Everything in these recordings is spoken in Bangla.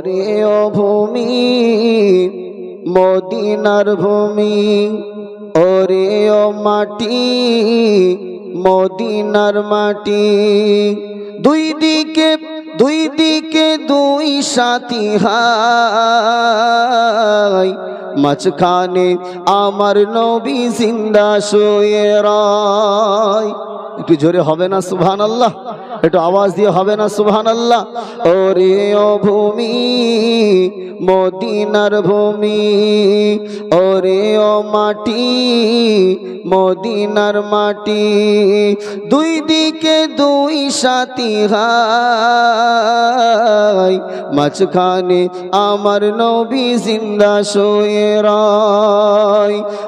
ওরে ও ভূমি, মদিনার ভূমি, ওরে ও মাটি, মদিনার মাটি। দুই দিকে দুই দিকে দুই সাথী হাই, মাঝখানে আমার নবী জিন্দা শুয়ে রায়। একটু জোরে হবে না সুবহান আল্লাহ একটু আওয়াজ দিয়ে হবে না সুবহান আল্লাহ ওরে ও ভূমি, মদিনার ভূমি, ওরে ও মাটি, মদিনার মাটি, দুই দিকে দুই সাথী হাই মাঝখানে আমার নবী জিন্দা শুয়ে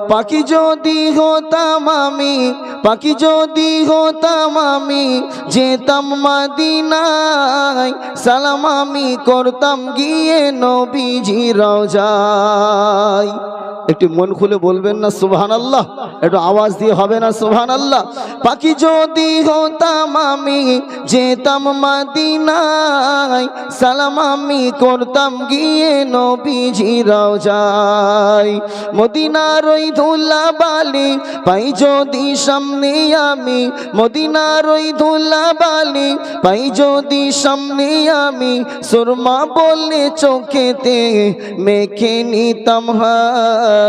পাখি যদি হতাম আমি, পাখি যদি হতাম আমি যেতাম মাদিনায়। সালাম আমি করতাম গিয়ে নবীজি রওজায়। একটু মন খুলে বলবেন না সুবহান আল্লাহ একটু আওয়াজ দিয়ে হবে না সুবহান আল্লাহ পাখি যদি হতাম আমি, যেতাম মাদিনায়, সালাম আমি করতাম গিয়ে নবীজি রওজায়। মদিনার ওই ধুলা বালি পাই যদি সামনে আমি, মদিনার ওই ধুলা বালি পাই যদি সামনে আমি, সুরমা বলে চোখেতে মেখে নিতাম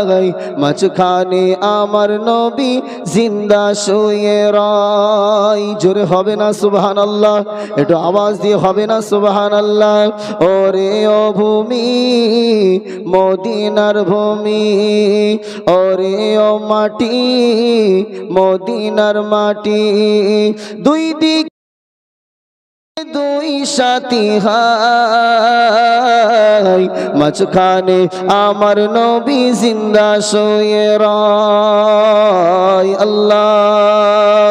হাই মাঝখানে আমার নবী জিন্দা শুয়ে রাই জোরে হবে না সুবহান আল্লাহ একটু আওয়াজ দিয়ে হবে না সুবহান আল্লাহ ওরে ও ভূমি, মদিনার ভূমি, ওরে ও মাটি, মদিনার মাটি। দুই দিক দুই সাথী হাই মাঝখানে আমার নবী জিন্দা শুয়ে রায় আল্লাহুম্মা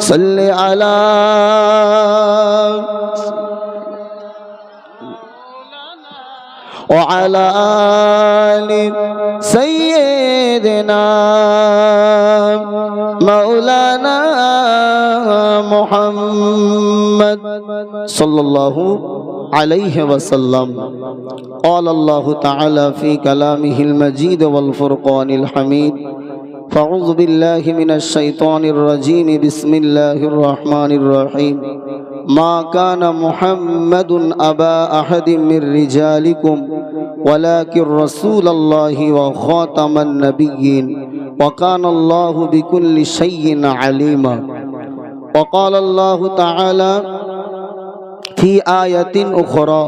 সাল্লি আলা وعلى محمد صلى الله عليه وسلم قال الله تعالى في كلامه المجيد والفرقان الحميد فأعوذ بالله من الشيطان الرجيم بسم الله الرحمن الرحيم ما كان محمد أبا أحد من رجالكم ولكن رسول الله وخاتم النبيين وكان الله بكل شيء عليما وقال الله تعالى في آية أخرى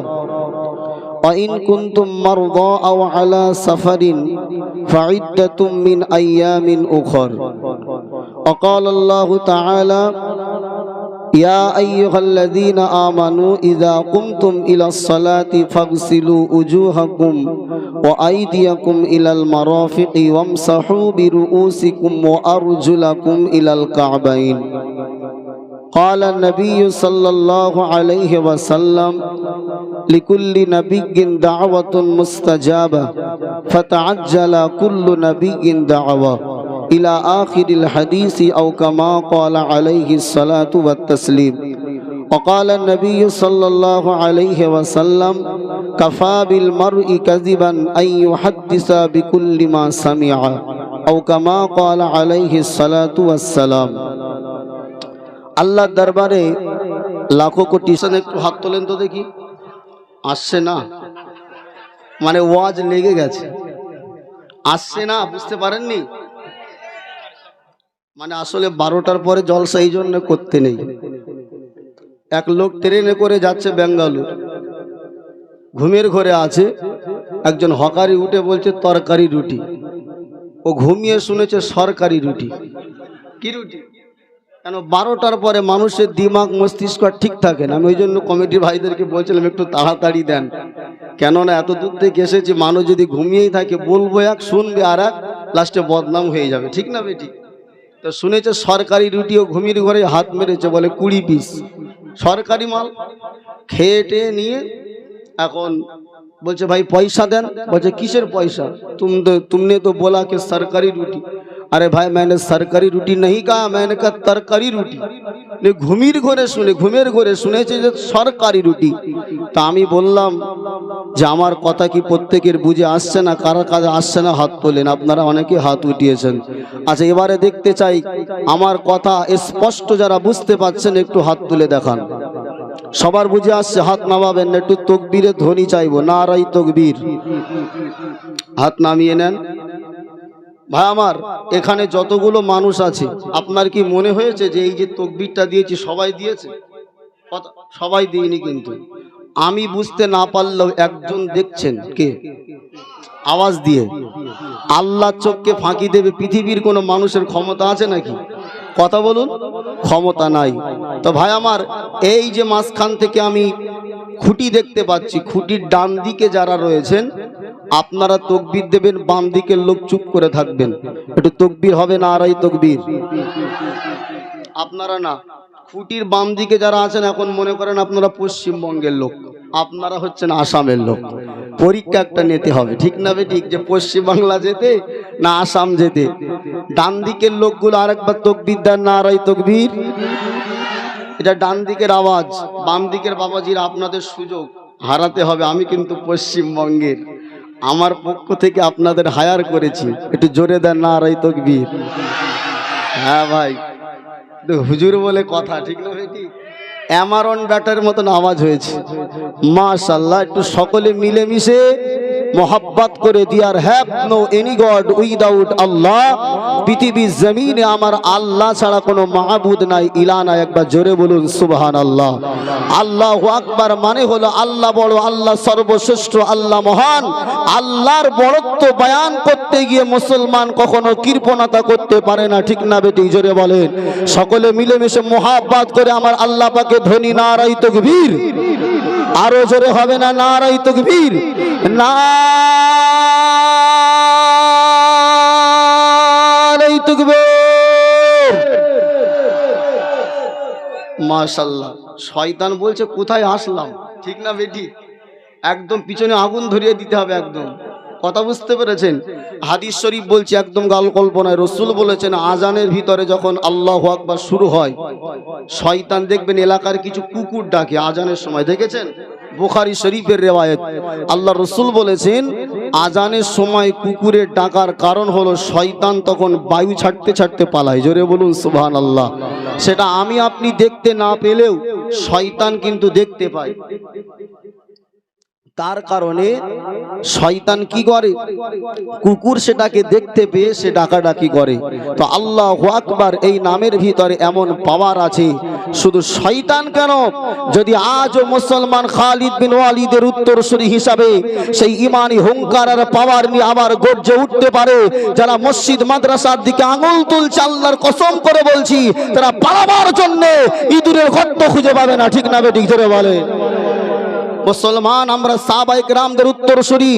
وإن كنتم مرضى أو على سفر فعدة من أيام أخر وقال الله تعالى يا أيها الذين آمنوا إذا قمتم إلى الصلاة فاغسلوا وجوهكم وأيديكم إلى المرافق وامسحوا برؤوسكم وأرجلكم إلى الكعبين قال النبي صلى الله عليه وسلم لكل نبي دعوة مستجابة فتعجل كل نبي دعوة. إلى آخر الحديث أو كما قال عليه الصلاة والتسليم. وقال النبي صلى الله عليه وسلم كفى بالمرء كذبا أن يحدث بكل ما سمع. أو كما قال عليه الصلاة والسلام. আল্লাহর দরবারে লাখো কোটি একটু হাত তোলেন তো দেখি। আসছে না। মানে ওয়াজ লেগে গেছে। আসছে না, বুঝতে পারেননি? মানে আসলে বারোটার পরে জলসা এই জন্য করতে নেই। এক লোক ট্রেনে করে যাচ্ছে বেঙ্গালুর। ঘুমের ঘরে আছে। একজন হকারি উঠে বলছে, তরকারি রুটি। ও ঘুমিয়ে শুনেছে, সরকারি রুটি। কি রুটি? কেন বারোটার পরে মানুষের দিমাগ মস্তিষ্ক ঠিক থাকে না। আমি ওই জন্য কমিটির ভাইদেরকে বলছিলাম, একটু তাড়াতাড়ি দেন। কেননা এত দূর থেকে এসেছি, মানুষ যদি ঘুমিয়েই থাকে, বলব এক, শুনবে আর এক লাস্টে বদনাম হয়ে যাবে। ঠিক না বেটি? তো শুনেছে, সরকারি রুটিও ঘুমির ঘরে হাত মেরেছে বলে কুড়ি পিস সরকারি মাল। খেয়ে নিয়ে এখন বলছে, ভাই, পয়সা দেন। বলছে, কিসের পয়সা? তুমি তো, তুমনে তো বলা কে সরকারি রুটি। আরে ভাই মানে সরকারি রুটি নেই কা মানে কা তরকারি রুটি ঘুমির ঘরে শুনে ঘুমের ঘরে শুনেছে যে সরকারি রুটি তা আমি বললাম যে আমার কথা কি প্রত্যেকের বুঝে আসছে না, কারা কাজে আসছে না, হাত তোলেন। আপনারা অনেকে হাত উঠিয়েছেন। আচ্ছা এবারে দেখতে চাই, আমার কথা স্পষ্ট যারা বুঝতে পারছেন, একটু হাত তুলে দেখান। সবার বুঝে আসছে, হাত নামাবেন না, একটু তকবীরে ধ্বনি চাইব। না রাই তকবীর। হাত নামিয়ে নেন। ভাই আমার, এখানে যতগুলো মানুষ আছে, আপনার কি মনে হয়েছে যে এই যে তকবিরটা দিয়েছি, সবাই দিয়েছে? সবাই দিইনি কিন্তু। আমি বুঝতে না পারলেও একজন দেখছেন কে? আওয়াজ দিয়ে। আল্লাহ চোখকে ফাঁকি দেবে, পৃথিবীর কোনো মানুষের ক্ষমতা আছে নাকি? কথা বলুন, ক্ষমতা নাই। তো ভাই আমার, এই যে মাঝখান থেকে আমি খুঁটি দেখতে পাচ্ছি, খুঁটির ডান দিকে যারা রয়েছেন আপনারা তকবির দেবেন, বাম দিকের লোক চুপ করে থাকবেন। একটু তকবির হবে না আড়াই তকবির? আপনারা না, খুঁটির বাম দিকে যারা আছেন, এখন মনে করেন আপনারা পশ্চিমবঙ্গের লোক। আপনারা হচ্ছেন আসামের লোক। পরীক্ষা একটা নিতে হবে, ঠিক না ঠিক? যে পশ্চিম বাংলা যেতে না আসাম যেতে। ডান দিকের লোকগুলো আরেকবার তকবির দেন না আড়াই তকবির? এটা ডান দিকের আওয়াজ, বাম দিকের বাবাজির আপনাদের সুযোগ। হারাতে হবে, আমি কিন্তু পশ্চিমবঙ্গের। আমার পক্ষ থেকে আপনাদের হায়ার করেছি। একটু জোরে দেন না, আর এই তকবীর। হ্যাঁ ভাই হুজুর বলে কথা, ঠিক না অ্যামারন ব্যাটার মতন আওয়াজ হয়েছে। মাশাল্লাহ একটু সকলে মিলেমিশে মোহাব্বত করে there have no any God without Allah. পৃথিবীর জমিনে আমার আল্লাহ ছাড়া কোনো মাহবুদ নাই। ইলা নাই একবার জোরে বলুন সুবহান আল্লাহ আল্লাহ আকবার মানে হলো আল্লাহ বড়, আল্লাহ সর্বশ্রেষ্ঠ, আল্লাহ মহান। আল্লাহর বড়ত্ব বয়ান করতে গিয়ে মুসলমান কখনো কৃপণতা করতে পারে না, ঠিক না বেটি? জোরে বলেন। সকলে মিলেমিশে মোহাব্বত করে আমার আল্লাহ পাকে ধনী নারাই তকবীর। আরও জোরে হবে না, নারাই তকবীর। নারাই তকবীর। মাশাল্লাহ শয়তান বলছে, কোথায় আসলাম? ঠিক না বেটি? একদম পিছনে আগুন ধরিয়ে দিতে হবে একদম। কথা বুঝতে পেরেছেন? হাদিস শরীফ বলছি একদম গাল কল্পনায়। রসুল বলেছেন, আজানের ভিতরে যখন আল্লাহ আকবার শুরু হয়, শয়তান দেখবেন এলাকার কিছু কুকুর ডাকে আজানের সময়। দেখেছেন? বুখারি শরীফের রেওয়ায়ত। আল্লাহ রসুল বলেছেন, আজানের সময় কুকুরের ডাকার কারণ হলো শয়তান তখন বায়ু ছাড়তে ছাড়তে পালায়। জোরে বলুন সুবহান আল্লাহ সেটা আমি আপনি দেখতে না পেলেও শয়তান কিন্তু দেখতে পায়। তার কারণে শয়তান কি করে? কুকুর সেটাকে দেখতে পেয়ে সে ডাকাডাকি করে। তো আল্লাহ আকবার এই নামের ভিতরে এমন পাওয়ার আছে। শুধু শয়তান কেন? যদি আজও মুসলমান খালিদ বিন ওয়ালিদের উত্তরসূরি হিসাবে সেই ইমানি হুঙ্কার আর পাওয়ার নিয়ে আবার গর্জে উঠতে পারে, যারা মসজিদ মাদ্রাসার দিকে আঙুল তুলছে, আল্লাহর কসম করে বলছি, তারা পালাবার জন্য ইঁদুরের গর্ত খুঁজে পাবে না, ঠিক না বেঠিক ধরে বলে মুসলমান, আমরা সাবাইক রামদের উত্তরসূরি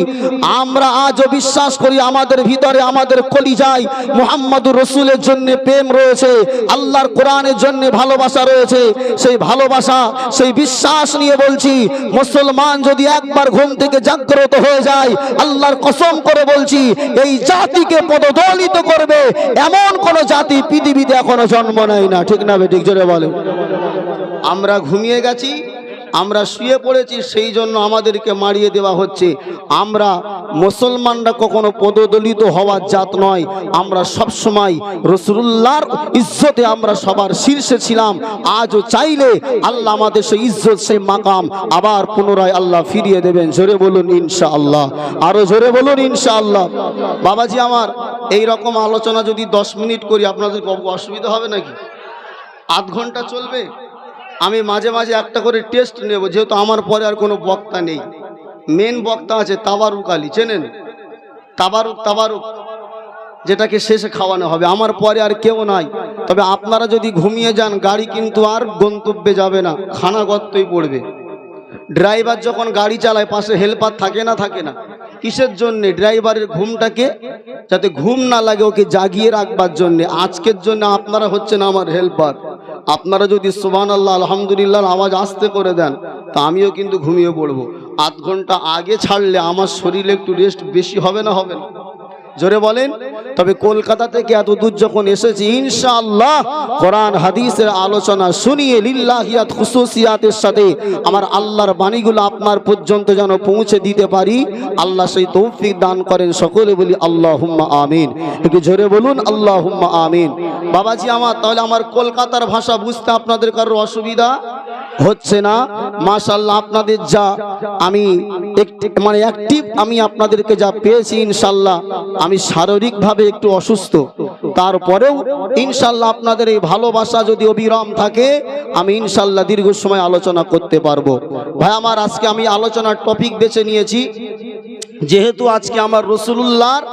আমরা আজও বিশ্বাস করি আমাদের ভিতরে আমাদের কলিজায় মুহাম্মদুর রসুলের জন্য প্রেম রয়েছে, আল্লাহর কোরআনের জন্য ভালোবাসা রয়েছে। সেই ভালোবাসা, সেই বিশ্বাস নিয়ে বলছি, মুসলমান যদি একবার ঘুম থেকে জাগ্রত হয়ে যায়, আল্লাহর কসম করে বলছি, এই জাতিকে পদদলিত করবে এমন কোন জাতি পৃথিবীতে এখনও জন্ম নেয় না। ঠিক না বেঠিক জোরে বলে আমরা ঘুমিয়ে গেছি আমরা শুয়ে পড়েছি, সেই জন্য আমাদেরকে মারিয়ে দেওয়া হচ্ছে। আমরা মুসলমানরা কখনো পদদলিত হওয়ার জাত নয়। আমরা সব সময় রসুল্লাহর ইজ্জতে আমরা সবার শীর্ষে ছিলাম। আজও চাইলে আল্লাহ আমাদের সেই ইজ্জত, সেই মাকাম আবার পুনরায় আল্লাহ ফিরিয়ে দেবেন। জোরে বলুন ইনশা আল্লাহ আরও জোরে বলুন ইনশা আল্লাহ বাবাজি আমার এই রকম আলোচনা যদি দশ মিনিট করি, আপনাদের অসুবিধা হবে নাকি? আধ ঘণ্টা চলবে? আমি মাঝে মাঝে একটা করে টেস্ট নেব, যেহেতু আমার পরে আর কোনো বক্তা নেই। মেন বক্তা আছে তাবারুক আলী, চেনেন? তাবারুক তাবারুক, যেটাকে শেষে খাওয়ানো হবে। আমার পরে আর কেউ নাই। তবে আপনারা যদি ঘুমিয়ে যান, গাড়ি কিন্তু আর গন্তব্যে যাবে না খানা গর্তই পড়বে। ড্রাইভার যখন গাড়ি চালায়, পাশে হেল্পার থাকে না থাকে না। কিসের জন্যে? ড্রাইভারের ঘুমটাকে যাতে ঘুম না লাগে, ওকে জাগিয়ে রাখবার জন্যে। আজকের জন্য আপনারা হচ্ছেন আমার হেল্পার আপনারা যদি সোহান আল্লাহ আলহামদুলিল্লাহ আওয়াজ আসতে করে দেন, তা আমিও কিন্তু ঘুমিয়ে পড়ব। আধ ঘণ্টা আগে ছাড়লে আমার শরীরে একটু রেস্ট বেশি হবে না হবে না? জোরে বলেন। তবে কলকাতা থেকে এত দূর যখন এসেছি, ইনশাআল্লাহ কোরআন, হাদিসের আলোচনা শুনিয়ে লিল্লাহিয়াত খুসুসিয়াতের সাথে আমার আল্লাহর বাণীগুলো আপনার পর্যন্ত যেন পৌঁছে দিতে পারি, আল্লাহ সেই তৌফিক দান করেন। সকলে বলি আল্লাহ আমিন। একটু জোরে বলুন আল্লাহ আমিন। বাবাজি আমার, তাহলে আমার কলকাতার ভাষা বুঝতে আপনাদের কারোর অসুবিধা? হচ্ছে না? মাশাল্লাহ আপনাদের যা আমি মানে অ্যাক্টিভ আমি আপনাদেরকে যা পেয়েছি ইনশাল্লাহ আমি শারীরিকভাবে একটু অসুস্থ। তারপরেও ইনশাল্লাহ আপনাদের এই ভালোবাসা যদি অবিরাম থাকে, আমি ইনশাল্লাহ দীর্ঘ সময় আলোচনা করতে পারব। ভাই, আমার আজকে আমি আলোচনার টপিক বেছে নিয়েছি। যেহেতু আজকে আমার রসুল্লাহর,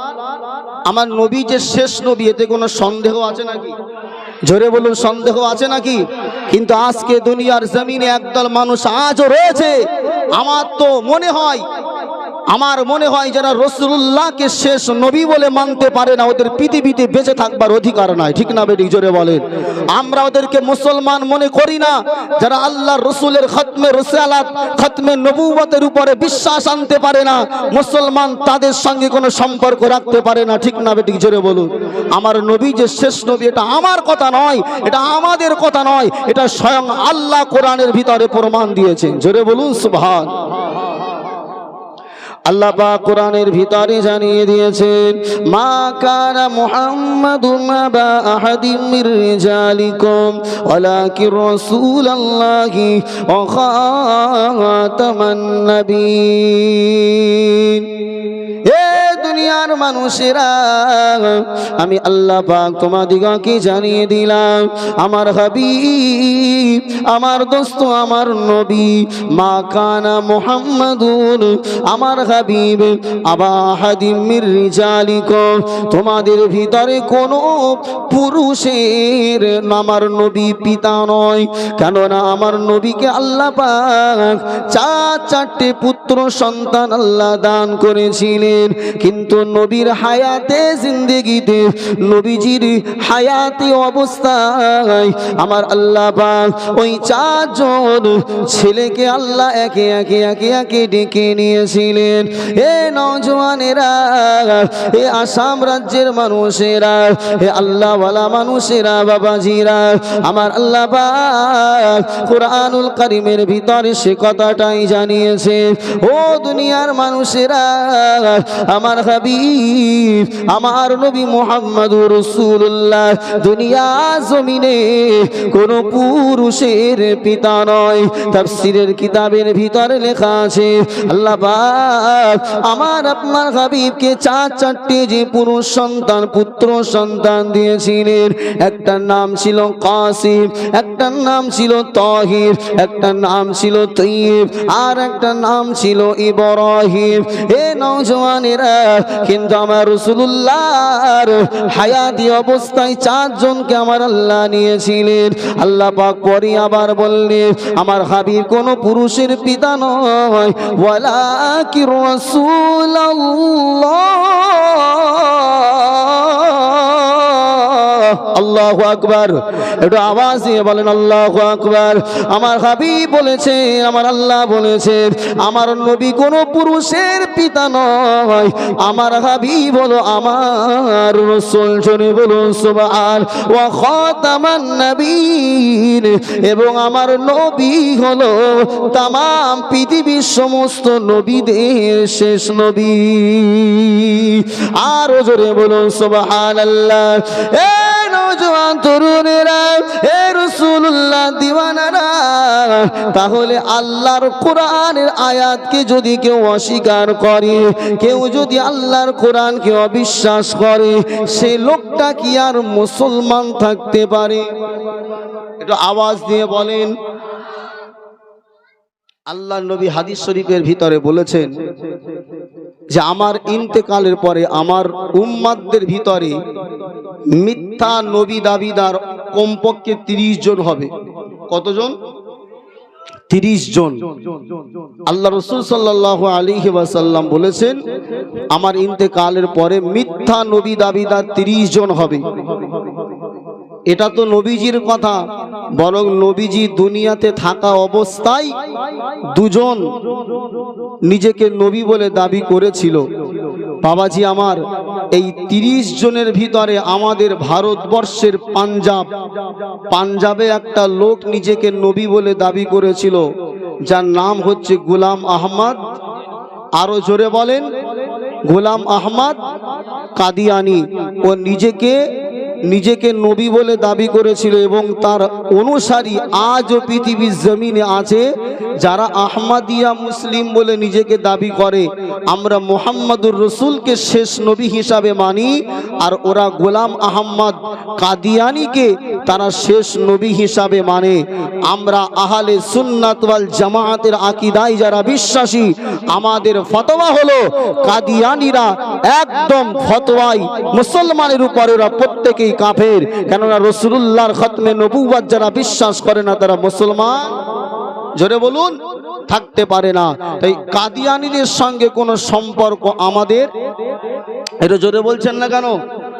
আমার নবী যে শেষ নবী, এতে কোনো সন্দেহ আছে নাকি? জোরে বলুন, সন্দেহ আছে নাকি? কিন্তু আজকে দুনিয়ার জমিনে একদল মানুষ আজও রয়েছে। আমার তো মনে হয় আমার মনে হয় যারা রসুল্লাহকে শেষ নবী বলে মানতে পারে না, ওদের পৃথিবীতে বেঁচে থাকবার অধিকার নাই। ঠিক না বেটি জোরে বলেন। আমরা ওদেরকে মুসলমান মনে করি না, যারা আল্লাহ রসুলের খতমে রসালাত, খতমে নবুবতের উপরে বিশ্বাস আনতে পারে না, মুসলমান তাদের সঙ্গে কোনো সম্পর্ক রাখতে পারে না। ঠিক না বেটি জোরে বলুন। আমার নবী যে শেষ নবী, এটা আমার কথা নয়, এটা আমাদের কথা নয়, এটা স্বয়ং আল্লাহ কোরআনের ভিতরে প্রমাণ দিয়েছেন। জোরে বলুন, সুবহান। আল্লাহ পাক কোরআনের ভিতরে জানিয়ে দিয়েছেন, মা কানা মুহাম্মাদুন মাবা আহাদিম মির রিজালিকুম ওয়ালাকিন রাসূলুল্লাহি ওয়া খাতামান নবীন এ দুনিয়ার মানুষেরা, আমি আল্লাহ পাক তোমাদিগকে জানিয়ে দিলাম, আমার হাবি আমার দোস্ত, আমার নবী, মা কানা মুহাম্মাদুন, আমার হাবিব, আবা রিজালিকুম, তোমাদের ভিতরে কোনো পুরুষের আমার নবী পিতা নয়, কেননা আমার নবীকে আল্লাহ পাক চার, চারটে পুত্র সন্তান আল্লাহ দান করেছিলেন। কিন্তু নবীর হায়াতে জিন্দেগিতে নবীজির হায়াতে অবস্থায় আমার আল্লাহ ওই চারজন ছেলেকে আল্লাহ একে একে একে একে ডেকে নিয়েছিলেন। এ নজওয়ানেরা এ আসাম রাজ্যের মানুষেরা, এ আল্লাহওয়ালা মানুষেরা, বাবাজিরা, আমার আল্লাহ কোরআনুল কারিমের ভিতরে সে কথাটাই জানিয়েছে। ও দুনিয়ার মানুষেরা আমার হাবিব, আমার নবী মোহাম্মদুর রসুল্লাহ দুনিয়া জমিনে কোন পুরুষের পিতা নয়। তাফসিরের কিতাবের ভিতরে লেখা আছে, আল্লাহ আমার আপনার হাবিবকে চার চারটে যে পুরুষ সন্তান, পুত্র সন্তান দিয়েছিলেন। একটার নাম ছিল কাসিম একটার নাম ছিল তহির একটার নাম ছিল তৈব আর একটার নাম ছিল ইব্রাহিম। এ নওজওয়ানেরা কিন্তু আমার রসুল্লাহর হায়াতি অবস্থায় চারজনকে আমার আল্লাহ নিয়েছিলেন। আল্লাহ পাক পরে আবার বললেন, আমার হাবিব কোন পুরুষের পিতা নয় ওয়ালা কি রসুল আল্লাহ আকবার। একটু আওয়াজ দিয়ে বলেন, আল্লাহ আকবার। আমার হাবিব বলেছে, আমার আল্লাহ বলেছে, আমার নবী কোন পুরুষের পিতা নয়। আমার হাবি বলো আমার রসুল জনে বলুন, সুবহান, ওয়া খাতামান নবীন এবং আমার নবী হলো তাম পৃথিবীর সমস্ত নবীদের শেষ নবী। আরও জোরে বলুন, সুবহানাল্লাহ। এ নওজোয়ান তরুণেরা, এ রাসূলুল্লাহ দিওয়ানারা, তাহলে আল্লাহর কোরআনের আয়াতকে যদি কেউ অস্বীকার করে, কেউ যদি আল্লাহর কোরআনকে অবিশ্বাস করে, সে লোকটা কি আর মুসলমান থাকতে পারে? একটু আওয়াজ দিয়ে বলেন। আল্লাহ নবী হাদিস শরীফের ভিতরে বলেছেন যে, আমার ইন্তেকালের পরে আমার উম্মাদদের ভিতরে মিথ্যা নবী দাবিদার কমপক্ষে তিরিশ জন হবে। কতজন? তিরিশ জন। আল্লাহ রসুল সাল্লাহ আলী ওয়াসাল্লাম বলেছেন, আমার ইন্তেকালের পরে মিথ্যা নবী দাবিদার তিরিশ জন হবে। এটা তো নবীজির কথা, বরং নবীজি দুনিয়াতে থাকা অবস্থায় দুজন নিজেকে নবী বলে দাবি করেছিল। বাবাজি আমার, এই তিরিশ জনের ভিতরে আমাদের ভারতবর্ষের পাঞ্জাব। পাঞ্জাবে একটা লোক নিজেকে নবী বলে দাবি করেছিল, যার নাম হচ্ছে গুলাম আহমদ। আরও জোরে বলেন, গুলাম আহমদ কাদিয়ানি। ও নিজেকে নিজেকে নবী বলে দাবি করেছিল এবং তার অনুসারী আজও পৃথিবীর জমিনে আছে যারা আহমাদিয়া মুসলিম বলে নিজেকে দাবি করে। আমরা মোহাম্মদুর রসুলকে শেষ নবী হিসাবে মানি। আর ওরা গোলাম আহম্মদ কাদিয়ানিকে তারা শেষ নবী হিসাবে মানে। আমরা আহলে সুন্নাত ওয়াল জামায়াতের আকিদায় যারা বিশ্বাসী, আমাদের ফতোয়া হলো কাদিয়ানিরা একদম ফতোয়াই মুসলমানের উপর, ওরা প্রত্যেকেই কাফের। কেননা রসুলুল্লাহর খতমে নবুয়াত যারা বিশ্বাস করে না, তারা মুসলমান জোরে বলুন, থাকতে পারে না। তাই কাদিয়ানিদের সঙ্গে কোনো সম্পর্ক আমাদের? এটা জোরে বলছেন না কেন?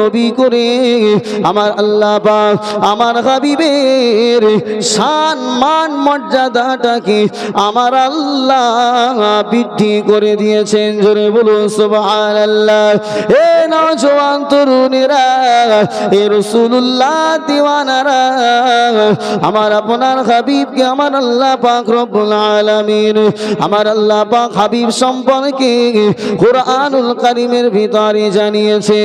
নবী করে আমার আল্লাহ আমার হাবিবের সম্মান মান, মর্যাদাটাকে আমার আল্লাহ বৃদ্ধি করে দিয়েছেন। জোরে বলুন, সুবহানাল্লাহ। এ নওজোয়ান তরুণেরা, এ রাসূলুল্লাহ দিওয়ানারা, আমার আপনার হাবিবকে আমার আল্লাহ পাক রব্বুল আলামিন, আমার আল্লাহ পাক হাবিব সম্পর্কে কোরআনুল কারীমের ভিতরে জানিয়েছে।